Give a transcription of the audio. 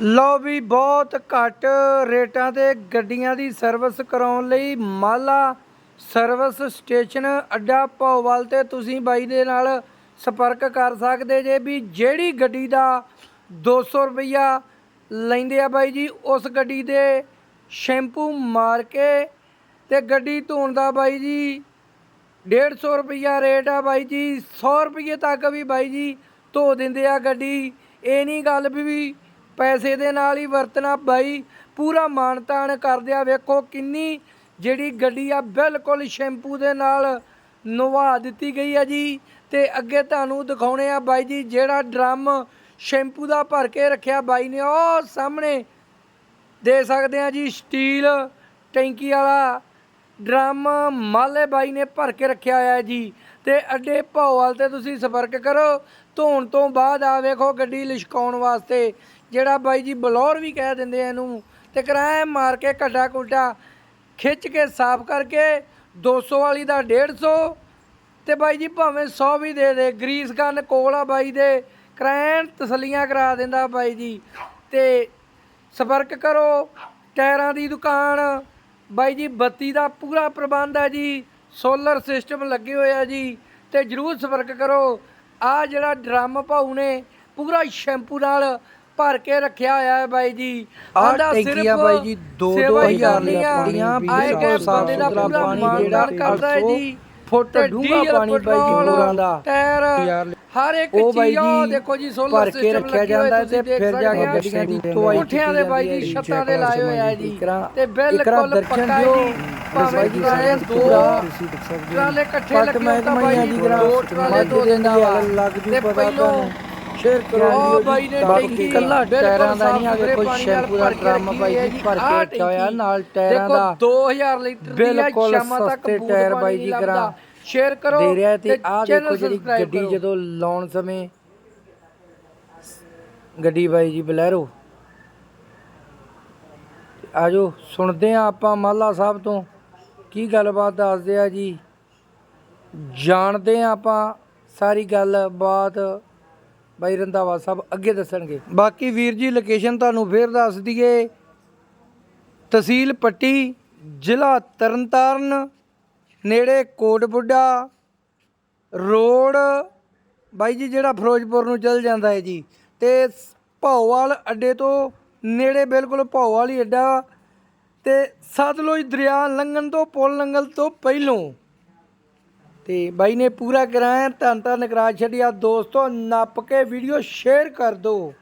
ਲਓ ਵੀ ਬਹੁਤ ਘੱਟ ਰੇਟਾਂ ਤੇ ਗੱਡੀਆਂ ਦੀ ਸਰਵਿਸ ਕਰਾਉਣ ਲਈ ਮਾਲਾ ਸਰਵਿਸ ਸਟੇਸ਼ਨ ਅੱਡਾ ਭੌਵਾਲ ਤੇ ਤੁਸੀਂ ਬਾਈ ਦੇ ਨਾਲ ਸੰਪਰਕ ਕਰ ਸਕਦੇ ਜੇ ਵੀ ਜਿਹੜੀ ਗੱਡੀ ਦਾ 200 ਰੁਪਈਆ ਲੈਂਦੇ ਆ ਬਾਈ ਜੀ, ਉਸ ਗੱਡੀ ਦੇ ਸ਼ੈਂਪੂ ਮਾਰ ਕੇ ਤੇ ਗੱਡੀ ਧੋਣ ਦਾ ਬਾਈ ਜੀ 150 ਰੁਪਈਆ ਰੇਟ ਆ ਬਾਈ ਜੀ 100 ਰੁਪਈਏ ਤੱਕ ਵੀ ਬਾਈ ਜੀ ਧੋ ਦਿੰਦੇ ਆ ਗੱਡੀ। ਇਹ ਨਹੀਂ ਗੱਲ ਵੀ ਪੈਸੇ ਦੇ ਨਾਲ ਹੀ ਵਰਤਣਾ ਬਾਈ, ਪੂਰਾ ਮਾਣ ਮਾਨਤਾਨ ਕਰਦੇ ਆ ਵੇਖੋ ਕਿੰਨੀ ਜਿਹੜੀ ਗੱਡੀ ਆ ਬਿਲਕੁਲ ਸ਼ੈਂਪੂ ਦੇ ਨਾਲ ਨਵਾ ਦਿੱਤੀ ਗਈ ਆ ਜੀ। ਤੇ ਅੱਗੇ ਤੁਹਾਨੂੰ ਦਿਖਾਉਣੇ ਆ ਬਾਈ ਜੀ ਜਿਹੜਾ ਡਰਮ ਸ਼ੈਂਪੂ ਦਾ ਭਰ ਕੇ ਰੱਖਿਆ ਬਾਈ ਨੇ। ਉਹ ਸਾਹਮਣੇ ਦੇ ਸਕਦੇ ਆ ਜੀ ਸਟੀਲ ਟੈਂਕੀ ਵਾਲਾ। ਡਰਮ ਮਾਲੇ ਬਾਈ ਨੇ ਭਰ ਕੇ ਰੱਖਿਆ ਹੋਇਆ ਜੀ। ਤੇ ਅੱਡੇ ਭੌਵਾਲ ਤੇ ਤੁਸੀਂ ਸੰਪਰਕ ਕਰੋ। ਧੋਣ ਤੋਂ ਬਾਅਦ ਆ ਵੇਖੋ ਗੱਡੀ ਲਿਸ਼ਕਾਉਣ ਵਾਸਤੇ। ਜਿਹੜਾ ਬਾਈ ਜੀ ਬਲੌਰ ਵੀ ਕਹਿ ਦਿੰਦੇ ਆ ਇਹਨੂੰ। ਤੇ ਕਿਰਾਇਆ ਮਾਰ ਕੇ ਘੱਟਾ ਕੁੱਟਾ ਖਿੱਚ ਕੇ ਸਾਫ਼ ਕਰਕੇ 200 ਵਾਲੀ ਦਾ 150 ਤੇ ਬਾਈ ਜੀ ਭਾਵੇਂ 100 ਵੀ ਦੇ ਦੇ, ਗਰੀਸ ਗਨ ਕੋਲ ਆ ਬਾਈ ਦੇ। ਕਰੈਨ ਤਸਲੀਆਂ ਕਰਾ ਦਿੰਦਾ ਬਾਈ ਜੀ। ਤੇ ਸੰਪਰਕ ਕਰੋ। ਟਾਇਰਾਂ ਦੀ ਦੁਕਾਨ। ਬਾਈ ਜੀ ਬੱਤੀ ਦਾ ਪੂਰਾ ਪ੍ਰਬੰਧ ਹੈ ਜੀ। ਸੋਲਰ ਸਿਸਟਮ ਲੱਗੇ ਹੋਏ ਆ ਜੀ। ਤੇ ਜਰੂਰ ਸੰਪਰਕ ਕਰੋ। ਆ ਜਿਹੜਾ ਡਰਮ ਭਾਊ ਨੇ ਪੂਰਾ ਸ਼ੈਂਪੂ ਨਾਲ ਭਰ ਕੇ ਰੱਖਿਆ ਹੋਇਆ ਹੈ ਬਾਈ ਜੀ। ਆਂਦਾ ਆ ਬਾਈ ਜੀ, ਦੋ- ਦੋ ਸੇਵਾ ਹੀ ਹਜ਼ਾਰ ਕਰਨੀ ਆ। ਲੀਟਰ ਦੀਆਂ, ਆਏ ਗਏ ਬੰਦੇ ਦਾ ਪੂਰਾ ਪਾਣੀ ਜਿਹੜਾ ਕਰਦਾ ਹੈ 800 ਜੀ। ਫੁੱਟ ਡੀਜ਼ਲ, ਪਾਣੀ ਬਾਈ ਜੀ ਬੋਰਾਂ ਦਾ। ਟਾਇਰ ਹਰ ਇੱਕ ਉਹ ਬਾਈ ਚੀਜ਼ ਉਹ ਜੀ ਦੇਖੋ ਜੀ ਸੋਲਰ ਭਰ ਕੇ ਸਿਸਟਮ ਰੱਖਿਆ ਜਾਂਦਾ ਤੇ ਫਿਰ ਜਾ ਕੇ ਆ। ਗੱਡੀਆਂ ਦੀ ਧੁਆਈ ਕੋਠਿਆਂ ਦੇ ਬਾਈ ਜੀ ਛੱਤਾਂ ਦੇ ਲਾਏ ਹੋਏ ਆ ਜੀ। ਤੇ ਬਿਲਕੁਲ ਪੱਕਾ ਜੀ ਭਾਵੇਂ ਜੀ ਕਿਰਾਏ ਦੋ ਟਰਾਲੇ ਇਕੱਠੇ ਲੱਗੇ ਤਾਂ ਬਾਈ ਜੀ ਦੋ ਟਰਾਲੇ ਦੋ ਲੱਗ ਜੂ ਤੇ ਪਹਿਲੋਂ ਸ਼ੇਅਰ ਕਰੋ ਉਹ ਬਾਈ ਨੇ ਟੈਂਕੀ ਕੱਲਾ ਟਾਇਰਾਂ ਦਾ ਨਹੀਂ ਆ ਦੇਖੋ ਸੁਥਰੇ ਸ਼ੈਂਪੂ ਦਾ ਡਰਮ ਬਾਈ ਜੀ ਭਰ ਕੇ ਰੱਖਿਆ ਹੋਇਆ ਨਾਲ ਟਾਇਰਾਂ ਦਾ। ਦੇਖੋ 2000 ਲੀਟਰ ਦੀ ਆ ਸ਼ਾਮਾਂ ਤੱਕ ਟਾਇਰ ਪਾਣੀ ਨਹੀਂ ਲੱਭਦਾ। ਸ਼ੇਅਰ ਕਰੋ ਦੇ ਰਿਹਾ ਤੇ ਆਹ channel ਦੇਖੋ ਜਿਹੜੀ ਗੱਡੀ। ਜਦੋਂ ਲਾਉਣ ਸਮੇਂ ਗੱਡੀ ਬਾਈ ਜੀ ਬਲੈਰੋ। ਆਜੋ ਸੁਣਦੇ ਆ ਆਪਾਂ ਮਾਲਾ ਸਾਹਿਬ ਤੋਂ। ਕੀ ਗੱਲਬਾਤ ਦੱਸਦੇ ਆ ਜੀ? ਜਾਣਦੇ ਆ ਆਪਾਂ ਸਾਰੀ ਗੱਲਬਾਤ। ਬਾਈ ਰੰਧਾਵਾ ਸਾਹਿਬ ਅੱਗੇ ਦੱਸਣਗੇ। ਬਾਕੀ ਵੀਰ ਜੀ ਲੋਕੇਸ਼ਨ ਤੁਹਾਨੂੰ ਫੇਰ ਦੱਸ ਦਈਏ। ਤਹਿਸੀਲ ਪੱਟੀ ਜ਼ਿਲ੍ਹਾ ਤਰਨਤਾਰਨ। ਨੇੜੇ ਕੋਟ ਬੁੱਢਾ ਰੋਡ। ਬਾਈ ਜੀ, ਜਿਹੜਾ ਫਿਰੋਜ਼ਪੁਰ ਨੂੰ ਚੱਲ ਜਾਂਦਾ ਹੈ ਜੀ, ਤੇ ਸ- ਭੌਵਾਲ ਅੱਡੇ ਤੋਂ ਨੇੜੇ ਬਿਲਕੁਲ ਭੌਵਾਲ ਹੀ ਅੱਡਾ ਤੇ ਸਤਲੁਜ ਦਰਿਆ ਲੰਘਣ ਤੋਂ ਪੁਲ ਲੰਘਣ ਤੋਂ ਪਹਿਲੋਂ। ਤੇ ਬਾਈ ਨੇ ਪੂਰਾ ਕਰਾਇਆ ਧੰਨ ਧੰਨ ਕਰਾ ਛੱਡਿਆ। ਦੋਸਤੋ, ਨੱਪ ਕੇ ਵੀਡੀਓ ਸ਼ੇਅਰ ਕਰ ਦਿਓ।